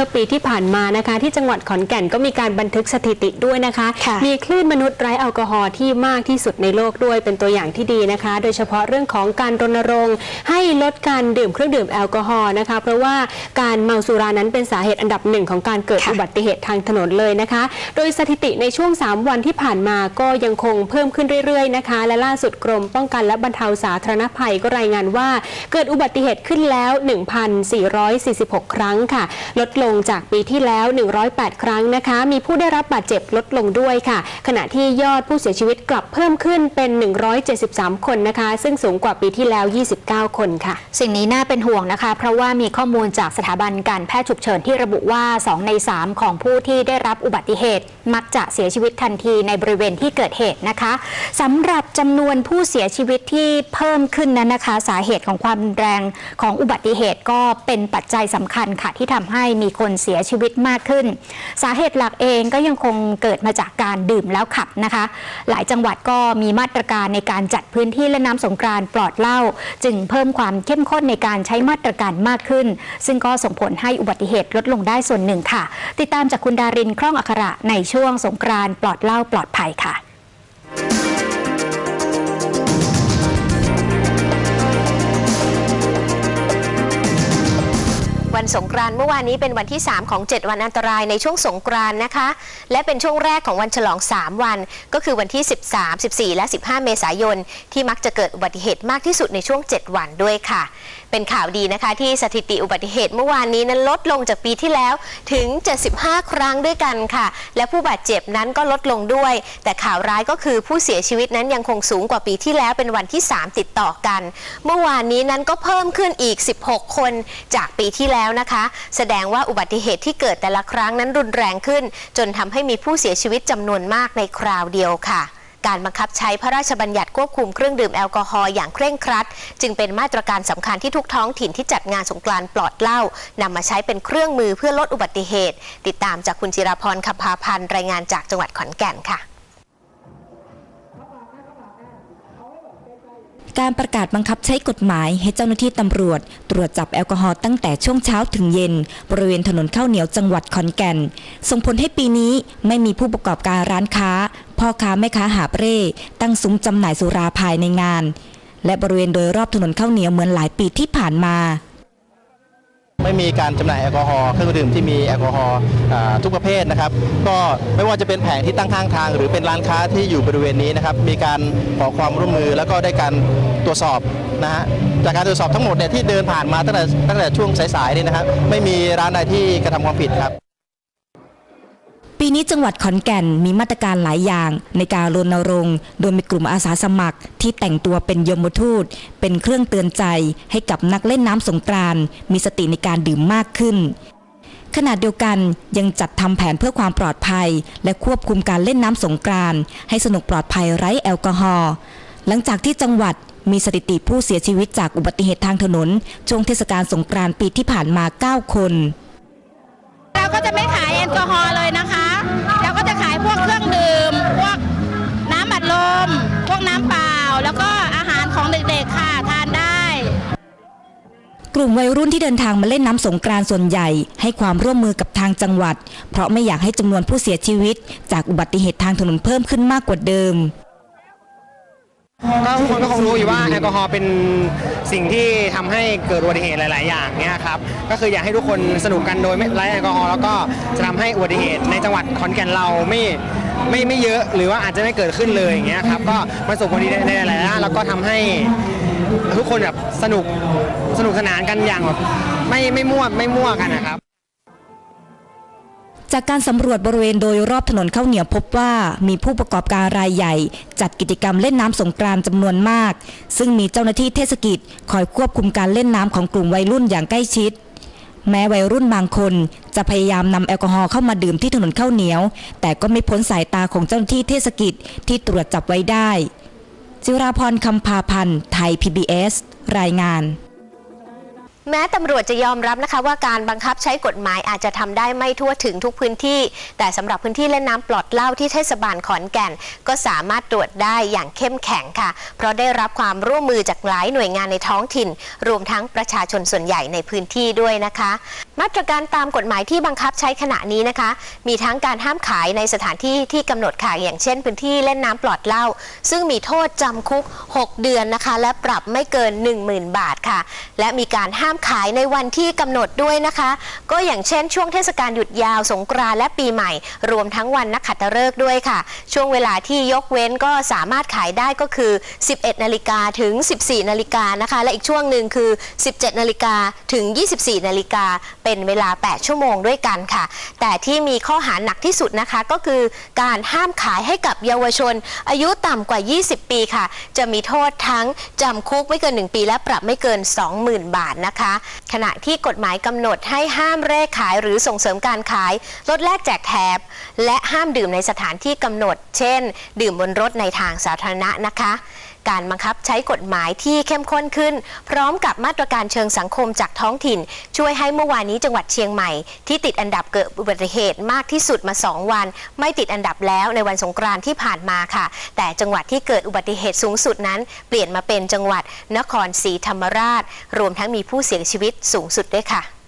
เมื่อปีที่ผ่านมานะคะ ที่จังหวัดขอนแก่นก็มีการบันทึกสถิติด้วยนะคะค่ะมีคลื่นมนุษย์ไร้แอลกอฮอล์ที่มากที่สุดในโลกด้วยเป็นตัวอย่างที่ดีนะคะ โดยเฉพาะเรื่องของการรณรงค์ ให้ลดการดื่มเครื่องดื่มแอลกอฮอล์นะคะ เพราะว่าการเมาสุรานั้นเป็นสาเหตุอันดับหนึ่งของการเกิดค่ะอุบัติเหตุทางถนนเลยนะคะ โดยสถิติในช่วง 3 วันที่ผ่านมาก็ยังคงเพิ่มขึ้นเรื่อยๆนะคะ และล่าสุดกรมป้องกันและบรรเทาสาธารณภัยก็รายงานว่า เกิดอุบัติเหตุขึ้นแล้ว 1,446 ครั้งค่ะ ลดลงจากปีที่แล้ว 108 ครั้งนะคะ มีผู้ได้รับบาดเจ็บลดลงด้วยค่ะ ขณะที่ยอดผู้เสียชีวิตกลับเพิ่มขึ้นเป็น 173 คนนะคะ ซึ่งสูงกว่าปีที่แล้ว 29 คนค่ะ สิ่งนี้น่าเป็นห่วงนะคะ เพราะว่ามีข้อมูลจากสถาบันการแพทย์ฉุกเฉินที่ระบุว่า 2 ใน 3 ของผู้ที่ได้รับอุบัติเหตุ มักจะเสียชีวิตทันทีในบริเวณที่เกิดเหตุนะคะสำหรับจำนวนผู้เสียชีวิตที่เพิ่มขึ้นนั้นนะคะ สาเหตุของความแรงของอุบัติเหตุก็เป็นปัจจัยสำคัญค่ะที่ทำให้มีคนเสียชีวิตมากขึ้น สาเหตุหลักเองก็ยังคงเกิดมาจากการดื่มแล้วขับนะคะ หลายจังหวัดก็มีมาตรการในการจัดพื้นที่และน้ำสงกรานปลอดเหล้าจึงเพิ่มความเข้มข้นในการใช้มาตรการมากขึ้น ซึ่งก็ส่งผลให้อุบัติเหตุลดลงได้ส่วนหนึ่งค่ะ ติดตามจากคุณดารินคล่องอัคระในช่วงสงกรานปลอดเหล้าปลอดภัยค่ะ สงกรานต์เมื่อวานนี้เป็นวันที่ 3 ของ 7 วันอันตรายในช่วงสงกรานต์นะคะ และเป็นช่วงแรกของวันฉลอง 3 วัน ก็คือวันที่ 13 14 และ 15 เมษายน ที่มักจะเกิดอุบัติเหตุมากที่สุดในช่วง 7 วันด้วยค่ะ เป็นข่าวดีนะคะที่สถิติอุบัติเหตุเมื่อวานนี้นั้นลดลงจากปีที่แล้วถึง 75 ครั้งด้วยกันค่ะ และผู้บาดเจ็บนั้นก็ลดลงด้วย แต่ข่าวร้ายก็คือผู้เสียชีวิตนั้นยังคงสูงกว่าปีที่แล้วเป็นวันที่ 3 ติดต่อกัน เมื่อวานนี้นั้นก็เพิ่มขึ้นอีก 16 คนจากปีที่แล้วนะคะ แสดงว่าอุบัติเหตุที่เกิดแต่ละครั้งนั้นรุนแรงขึ้น จนทำให้มีผู้เสียชีวิตจำนวนมากในคราวเดียวค่ะการบังคับใช้พระราชบัญญัติควบคุมเครื่องดื่มแอลกอฮอล์อย่างเคร่งครัด จึงเป็นมาตรการสำคัญที่ทุกท้องถิ่นที่จัดงานสงกรานต์ปลอดเหล้านำมาใช้เป็นเครื่องมือเพื่อลดอุบัติเหตุ ติดตามจากคุณจิรพรคำพาพันธ์รายงานจากจังหวัดขอนแก่นค่ะ การประกาศบังคับใช้กฎหมายให้เจ้าหน้าที่ตำรวจ ตรวจจับแอลกอฮอล์ตั้งแต่ช่วงเช้าถึงเย็น บริเวณถนนข้าวเหนียวจังหวัดขอนแก่น ส่งผลให้ปีนี้ไม่มีผู้ประกอบการร้านค้า พ่อค้าแม่ค้าหาบเร่ตั้งซุ้มจำหน่ายสุราภายในงาน และบริเวณโดยรอบถนนข้าวเหนียวเหมือนหลายปีที่ผ่านมา ไม่มีการจำหน่ายแอลกอฮอล์เครื่องดื่มที่มีแอลกอฮอล์ทุกประเภทนะครับก็ไม่ว่าจะเป็นแผงที่ตั้งข้างทาง หรือเป็นร้านค้าที่อยู่บริเวณนี้นะครับมีการขอความร่วมมือแล้วก็ได้การตรวจสอบนะฮะจากการตรวจสอบทั้งหมดเนี่ยที่เดินผ่านมาตั้งแต่ตั้งแต่ช่วงสายๆนี่นะครับไม่มีร้านใดที่กระทำความผิดครับ ปีนี้จังหวัดขอนแก่นมีมาตรการหลายอย่าง ในการรณรงค์ โดยมีกลุ่มอาสาสมัคร ที่แต่งตัวเป็นยมทูต เป็นเครื่องเตือนใจ ให้กับนักเล่นน้ำสงกรานต์มีสติในการดื่มมากขึ้นขณะเดียวกันยังจัดทำแผนเพื่อความปลอดภัย และควบคุมการเล่นน้ำสงกรานต์ให้สนุกปลอดภัยไร้แอลกอฮอล์หลังจากที่จังหวัดมีสถิติผู้เสียชีวิตจากอุบัติเหตุทางถนน ช่วงเทศกาลสงกรานต์ปีที่ผ่านมา 9 คน เราก็จะไม่ขายแอลกอฮอล์ ลุ่มวัยรุ่นที่เดินทางมาเล่นน้ำสงกรานต์ส่วนใหญ่ ให้ความร่วมมือกับทางจังหวัด เพราะไม่อยากให้จำนวนผู้เสียชีวิต จากอุบัติเหตุทางถนนเพิ่มขึ้นมากกว่าเดิมก็ทุกคนก็คงรู้อยู่ว่าแอลกอฮอล์เป็นสิ่งที่ทำให้เกิดอุบัติเหตุหลาย ๆ อย่างเนี่ยครับก็คืออยากให้ทุกคนสนุกกันโดยไม่ไร้แอลกอฮอล์แล้วก็จะทำให้อุบัติเหตุในจังหวัดขอนแก่นเราไม่ ไม่ไม่เยอะหรือว่าอาจจะไม่เกิดขึ้นเลยอย่างเงี้ยครับก็มันส่งผลดีในหลายๆด้านแล้วก็ทำให้ทุกคนแบบสนุกสนุกสนานกันอย่างแบบไม่ไม่มั่วไม่มั่วกันนะครับ จากการสำรวจบริเวณโดยรอบถนนข้าวเหนียวพบว่ามีผู้ประกอบการรายใหญ่ จัดกิจกรรมเล่นน้ำสงกรานต์จำนวนมาก ซึ่งมีเจ้าหน้าที่เทศกิจ คอยควบคุมการเล่นน้ำของกลุ่มวัยรุ่นอย่างใกล้ชิด แม้วัยรุ่นบางคนจะพยายามนำแอลกอฮอล์เข้ามาดื่มที่ถนนข้าวเหนียว แต่ก็ไม่พ้นสายตาของเจ้าหน้าที่เทศกิจที่ตรวจจับไว้ได้จิราพรคำพาพันธ์ไทย PBS รายงาน แม้ตำรวจจะยอมรับนะคะว่าการบังคับใช้กฎหมายอาจจะทำได้ไม่ทั่วถึงทุกพื้นที่ แต่สำหรับพื้นที่เล่นน้ำปลอดเหล้าที่เทศบาลขอนแก่น ก็สามารถตรวจได้อย่างเข้มแข็งค่ะ เพราะได้รับความร่วมมือจากหลายหน่วยงานในท้องถิ่น รวมทั้งประชาชนส่วนใหญ่ในพื้นที่ด้วยนะคะ มาตรการตามกฎหมายที่บังคับใช้ขณะนี้นะคะ มีทั้งการห้ามขายในสถานที่ที่กำหนดขายอย่างเช่น พื้นที่เล่นน้ำปลอดเหล้าซึ่งมีโทษจำคุก 6 เดือนนะคะ และปรับไม่เกิน 10,000 บาทค่ะ และมีการห้ามขายในวันที่กำหนดด้วยนะคะ ก็อย่างเช่นช่วงเทศกาลหยุดยาวสงกรานและปีใหม่ รวมทั้งวันนักขัตฤกษ์ด้วยค่ะ ช่วงเวลาที่ยกเว้นก็สามารถขายได้ก็คือ 11 นาฬิกาถึง 14 นาฬิกานะคะ และอีกช่วงหนึ่งคือ 17 นาฬิกาถึง 24 นาฬิกาเป็นเวลา 8 ชั่วโมงด้วยกันค่ะ แต่ที่มีข้อหาหนักที่สุดนะคะก็คือการห้ามขายให้กับเยาวชน อายุต่ำกว่า 20 ปีค่ะ จะมีโทษทั้งจำคุกไม่เกิน 1 ปีและปรับไม่เกิน 20,000 บาทนะคะขณะที่กฎหมายกำหนดให้ห้ามแรกขายหรือส่งเสริมการขาย ลดแลกแจกแถบ และห้ามดื่มในสถานที่กำหนด เช่น ดื่มบนรถในทางสาธารณะนะคะการบังคับใช้กฎหมายที่เข้มข้นขึ้น พร้อมกับมาตรการเชิงสังคมจากท้องถิ่น ช่วยให้เมื่อวานนี้จังหวัดเชียงใหม่ ที่ติดอันดับเกิดอุบัติเหตุมากที่สุดมา 2 วัน ไม่ติดอันดับแล้วในวันสงกรานต์ที่ผ่านมาค่ะ แต่จังหวัดที่เกิดอุบัติเหตุสูงสุดนั้น เปลี่ยนมาเป็นจังหวัดนครศรีธรรมราช รวมทั้งมีผู้เสียชีวิตสูงสุดด้วยค่ะ